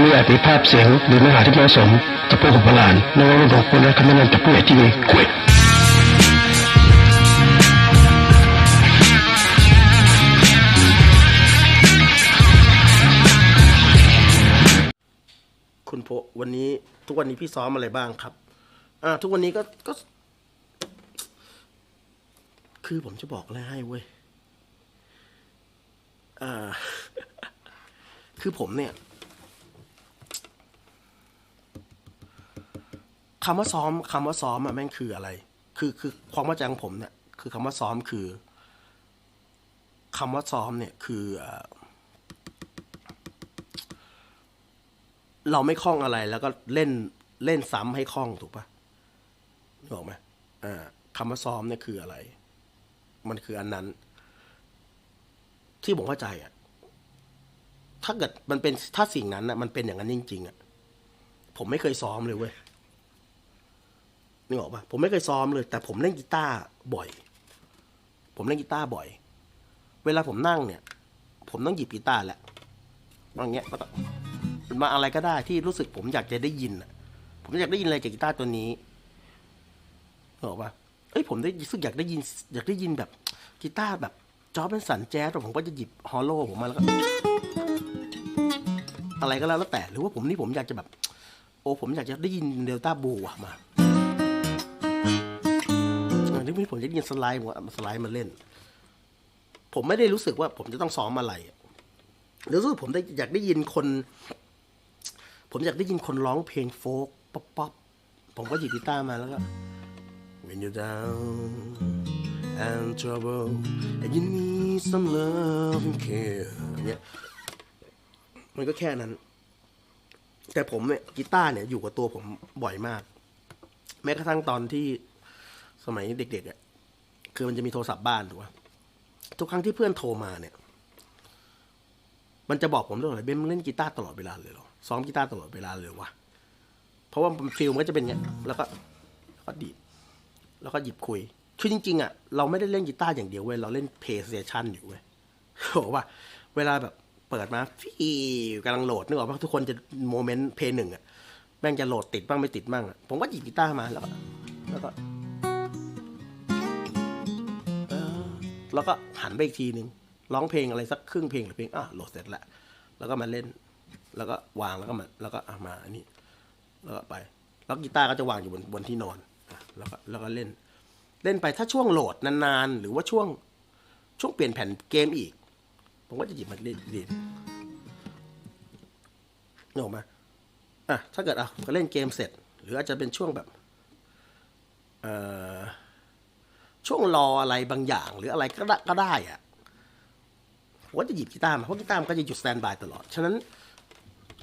ไม่อาจมีภาพเสียงหรือเนื้อหาที่เหมาะสมต่อผู้ของโบราณในวันบอกควรและคำแนะนำจากผู้ใหญ่ที่มีเกียรติคุณโพวันนี้ทุกวันนี้พี่ซ้อมอะไรบ้างครับ อ่า ทุกวันนี้ก็ก็ คือผมจะบอกอะไรให้เว้ย อ่า คือผมเนี่ย คำว่าซ้อมคำว่าซ้อมอะแม่งคืออะไร คือคือความเข้าใจของผมเนี่ย คือคำว่าซ้อมคือคำว่าซ้อมเนี่ยคือเราไม่คล่องอะไรแล้วก็เล่นเล่นซ้ำให้คล่องถูกปะนึกออกไหมอ่าคำว่าซ้อมเนี่ยคืออะไร มันคืออันนั้น ที่ผมเข้าใจอะ ถ้าเกิดมันเป็นถ้าสิ่งนั้นอะ มันเป็นอย่างนั้นจริงๆอะ ผมไม่เคยซ้อมเลยเว้ย นึกออกปะผมไม่เคยซ้อมเลย แต่ผมเล่นกีตาร์บ่อย ผมเล่นกีตาร์บ่อย เวลาผมนั่งเนี่ย ผมต้องหยิบกีตาร์แหละอย่างเงี้ยแล้วก็มาอะไรก็ได้ที่รู้สึกผมอยากจะได้ยินผมอยากได้ยินอะไรจากกีตาร์ตัวนี้บอกว่าเอ้ยผมได้รู้สึกอยากได้ยิน อยากได้ยินแบบกีตาร์แบบจอเป็นสันแจ๊สผมก็จะหยิบฮอลโลผมมาแล้วก็อะไรก็แล้วแต่ หรือว่าผมนี่ผมอยากจะแบบ โอ้ผมอยากจะได้ยินเดลต้าบูอะมา ได้ยินสไลด์ผมเอาสไลด์มาเล่น ผมไม่ได้รู้สึกว่าผมจะต้องซ้อมอะไรอรู้สึกผมได้อยากได้ยินคน ผมอยากได้ยินคนร้องเพลงโฟกป๊อปป๊อปผมก็หยิบกีตาร์มาแล้วก็ When you're down and trouble and you need some love and care เนี่ยมันก็แค่นั้น แต่ผมเนี่ยกีตาร์เนี่ยอยู่กับตัวผมบ่อยมาก แม้กระทั่งตอนที่สมัยเด็กๆอะ คือมันจะมีโทรศัพท์บ้านถูกปะทุกครั้งที่เพื่อนโทรมาเนี่ย มันจะบอกผมตลอดเลยเบนมึงเล่นกีตาร์ตลอดเวลาเลยเหรอซ้อมกีตาร์ตลอดเวลาเลยวะเพราะว่าฟิลมันก็จะเป็นเงี้ยแล้วก็แล้วก็ดีดแล้วก็หยิบคุยคือจริงๆอะเราไม่ได้เล่นกีตาร์อย่างเดียวเว้ยเราเล่นเพลย์สเตชันอยู่เว้ยบอกว่า เวลาแบบเปิดมาฟีกำลังโหลดนึกออกปะทุกคนจะโมเมนต์เพลย์หนึ่งอะแม่งจะโหลดติดบ้างไม่ติดบ้างอะผมก็หยิบกีตาร์มาแล้วก็แล้วก็ แล้วก็หันไปอีกทีหนึ่งร้องเพลงอะไรสักครึ่งเพลงหรือเพลงอะโหลดเสร็จแล้วแล้วก็มาเล่น แล้วก็วางแล้วก็มาแล้วก็อะมาอันนี้ แล้วก็ไป แล้วกีตาร์ก็จะวางอยู่บนบนที่นอนแล้วก็แล้วก็เล่น เล่นไปถ้าช่วงโหลดนานๆ หรือว่าช่วงช่วงเปลี่ยนแผ่นเกมอีก ผมก็จะหยิบมาเล่นเล่นนึกออกมาอะถ้าเกิดอะก็เล่นเกมเสร็จ หรืออาจจะเป็นช่วงแบบ เอ่อ ช่วงรออะไรบางอย่าง หรืออะไรก็ได้ก็ได้อะผมก็จะหยิบกีตาร์มาเพราะกีตาร์มันก็จะหยุดสแตนบายตลอด ฉะนั้น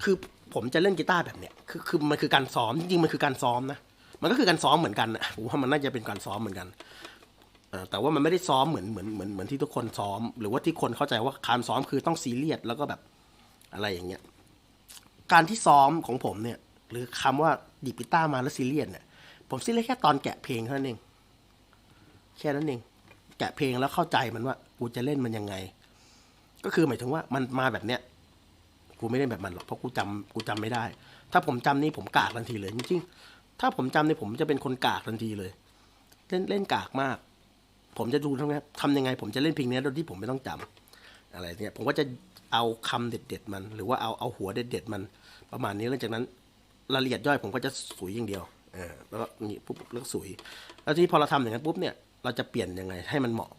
คือผมจะเล่นกีตาร์แบบเนี้ยคือคือมันคือการซ้อมจริงๆมันคือการซ้อมนะมันก็คือการซ้อมเหมือนกันนะผมว่ามันน่าจะเป็นการซ้อมเหมือนกันแต่ว่ามันไม่ได้ซ้อมเหมือนเหมือนเหมือนเหมือนที่ทุกคนซ้อม หรือว่าที่คนเข้าใจว่าการซ้อมคือต้องซีเรียสแล้วก็แบบอะไรอย่างเงี้ยการที่ซ้อมของผมเนี่ย หรือคำว่าดิบกีตาร์มาแล้วซีเรียสเนี่ยผมซีเรียสแค่ตอนแกะเพลงเท่านั้นเอง แค่นั้นเองแกะเพลงแล้วเข้าใจมันว่า กูจะเล่นมันยังไง ก็คือหมายถึงว่ามันมาแบบเนี้ยกูไม่เล่นแบบมันหรอกเพราะกูจำกูจำไม่ได้ ถ้าผมจำนี่ผมกากทันทีเลยจริงๆถ้าผมจำนี่ผมจะเป็นคนกากทันทีเลย เล่นเล่นกากมาก ผมจะดูทั้งนั้ทำยังไง ผมจะเล่นเพลงนี้โดยที่ผมไม่ต้องจำอะไรเนี่ยผมก็จะเอาคำเด็ด ๆ มัน หรือว่าเอาเอาหัวเด็ด ๆ มัน ประมาณนี้หลังจากนั้นรายละเอียดย่อยผมก็จะสุยอย่างเดียวเออแล้วก็นี่ปุ๊บแล้วก็สุยแล้วที่พอเราทำอย่างนั้นปุ๊บเนี่ย เราจะเปลี่ยนยังไงให้มันเหมาะ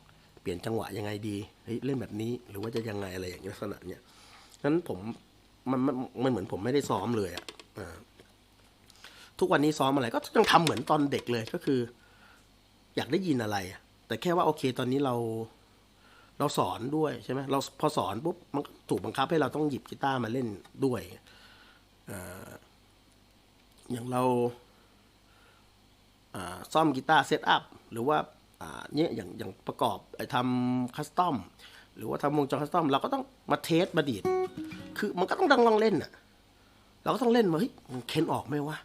เปลี่ยนจังหวะยังไงดีเฮ้ยเล่นแบบนี้หรือว่าจะยังไงอะไรอย่างนี้ลักษณะเนี้ยนั้นผมมันมันมันเหมือนผมไม่ได้ซ้อมเลยอะอ่าทุกวันนี้ซ้อมอะไรก็ยังทำเหมือนตอนเด็กเลยก็คือ อยากได้ยินอะไร แต่แค่ว่าโอเคตอนนี้เรา เราสอนด้วยใช่ไหมเราพอสอนปุ๊บมันก็ถูกบังคับให้เราต้องหยิบกีตาร์มาเล่นด้วยออย่างเราซ่อมกีตาร์เซตอัพหรือว่า เนี่ยอย่างอย่างประกอบไอ้ทำคัสตอมหรือว่าทำวงจรคัสตอมเราก็ต้องมาเทสมาดีดคือมันก็ต้องดังลองเล่นอะเราก็ต้องเล่นมาเฮ้ยมันเค้นออกไหมวะ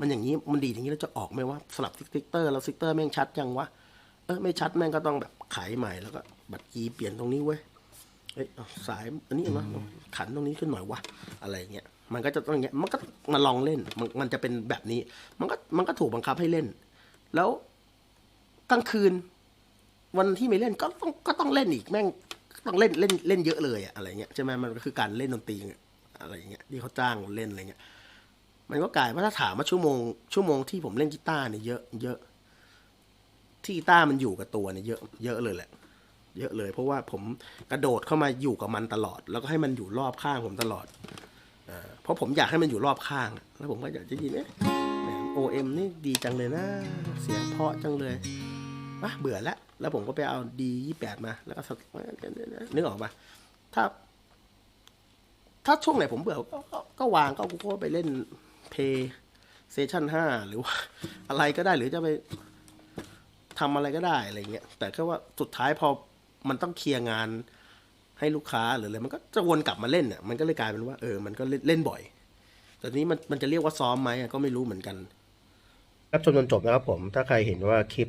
มันอย่างนี้มันดีอย่างนี้แล้วจะออกไหมวะสลับซิกเตอร์แล้วซิกเตอร์แม่งชัดยังวะเออไม่ชัดแม่งก็ต้องแบบไขใหม่แล้วก็บัตรกีเปลี่ยนตรงนี้เว้ยเฮ้ยสายอันนี้เอามาขันตรงนี้ขึ้นหน่อยวะอะไรเงี้ยมันก็จะต้องอย่างเงี้ยมันก็มาลองเล่นมันมันจะเป็นแบบนี้ มันก็มันก็ถูกบังคับให้เล่น แล้ว กลางคืน วันที่ไม่เล่นก็ต้องก็ต้องเล่นอีกแม่งต้องเล่นเล่นเล่นเยอะเลยอะอะไรเงี้ยใช่ไหมมันก็คือการเล่นดนตรีอะไรเงี้ยที่เขาจ้างเล่นอะไรเงี้ยมันก็กลายว่าถ้าถามว่าชั่วโมงชั่วโมงที่ผมเล่นกีตาร์เนี่ยเยอะเยอะที่กีตาร์มันอยู่กับตัวเนี่ยเยอะเยอะเลยแหละ เยอะเลย เพราะว่าผมกระโดดเข้ามาอยู่กับมันตลอด แล้วก็ให้มันอยู่รอบข้างผมตลอดเพราะผมอยากให้มันอยู่รอบข้าง แล้วผมก็อยากจะยินเอ๊ะโอเอ็มนี่ดีจังเลยนะ เสียงเพาะจังเลย อะเบื่อแล้วแล้วผมก็ไปเอาดียี่แปดมา แล้วก็สักนึกออกปะถ้า ถ้าช่วงไหนผมเบื่อก็ก็ก็วางก็ก็ไปเล่นเพย์เซชั่นห้าหรือว่า อะไรก็ได้หรือจะไปทำอะไรก็ได้อะไรเงี้ย แต่แค่ว่าสุดท้ายพอมันต้องเคลียร์งานให้ลูกค้าหรืออะไรมันก็จะวนกลับมาเล่นเนี่ยมันก็เลยกลายเป็นว่าเออมันก็เล่นเล่นบ่อย แต่นี้มันมันจะเรียกว่าซ้อมไหมก็ไม่รู้เหมือนกันครับชมจนจบนะครับผมถ้าใครเห็นว่าคลิป